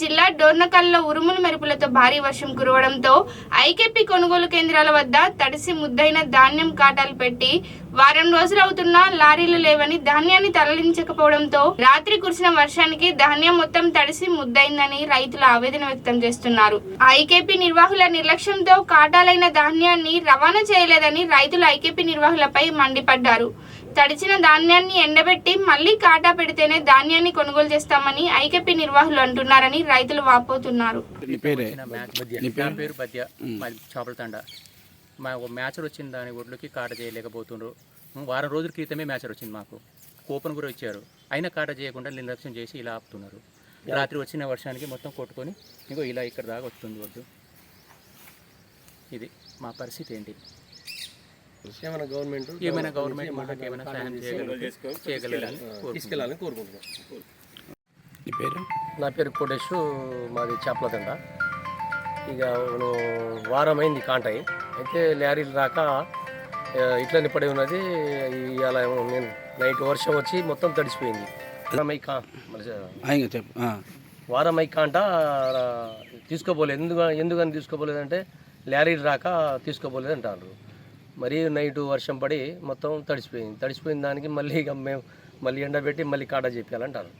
జిల్లా డోర్నకల్లో ఉరుములు మెరుపులతో భారీ వర్షం కురవడంతో ఐకేపీ కొనుగోలు కేంద్రాల వద్ద తడిసి ముద్దైన ధాన్యం కాటాలు పెట్టి వారం రోజులు అవుతున్నా లారీలు లేవని ధాన్యాన్ని తరలించకపోవడంతో రాత్రి కురిసిన వర్షానికి ధాన్యం మొత్తం తడిసి ముద్దైందని రైతులు ఆవేదన వ్యక్తం చేస్తున్నారు. ఐకేపీ నిర్వాహుల నిర్లక్ష్యంతో కాటాలైన ధాన్యాన్ని రవాణా చేయలేదని రైతులు ఐకేపీ నిర్వాహులపై మండిపడ్డారు. తడిచిన ధాన్యాన్ని ఎండబెట్టి మళ్ళీ కాటా పెడితేనే ధాన్యాన్ని కొనుగోలు చేస్తామని ఐకేపీ నిర్వాహులు అంటున్నారని రైతులు వాపోతున్నారు. పేరే? బద్య చేపల తండ. మా ఒక మ్యాచర్ వచ్చింది దాని ఒడ్లోకి కాట చేయలేకపోతుండ్రు. వారం రోజుల క్రితమే మ్యాచర్ వచ్చింది మాకు. కూపన్ కూడా ఇచ్చారు. అయినా కాట చేయకుండా నిర్లక్ష్యం చేసి ఇలా ఆపుతున్నారు. రాత్రి వచ్చిన వర్షానికి మొత్తం కొట్టుకొని ఇంకో ఇలా ఇక్కడ దాకా వస్తుంది వద్దు ఇది మా పరిస్థితి ఏంటి? ఏమైనా గవర్నమెంట్ ఏమైనా గవర్నమెంట్ మనకి ఏమైనా సహాయం చేయగలరు చేయగలరని కోరుకుంటున్నాను. తీసుకెళ్ళాలని కోరుకుంటున్నాం. నీ పేరు? నా పేరు కోటేష్ మాది చేపల తండ ఇక మనం వారం అయింది కాంటాయి అయితే లారీలు రాక ఇట్లనే పడి ఉన్నది. ఇవాళ నేను నైట్ వర్షం వచ్చి మొత్తం తడిసిపోయింది. వారం అయి కా కాంట తీసుకోపోలేదు. ఎందుకు ఎందుకని తీసుకోపోలేదంటే లారీలు రాక తీసుకోపోలేదు అంటారు మరీ నైట్ వర్షం పడి మొత్తం తడిసిపోయింది. తడిచిపోయిన దానికి మళ్ళీ ఇక మేము మళ్ళీ ఎండబెట్టి మళ్ళీ కాడ చెప్పాలంటారు.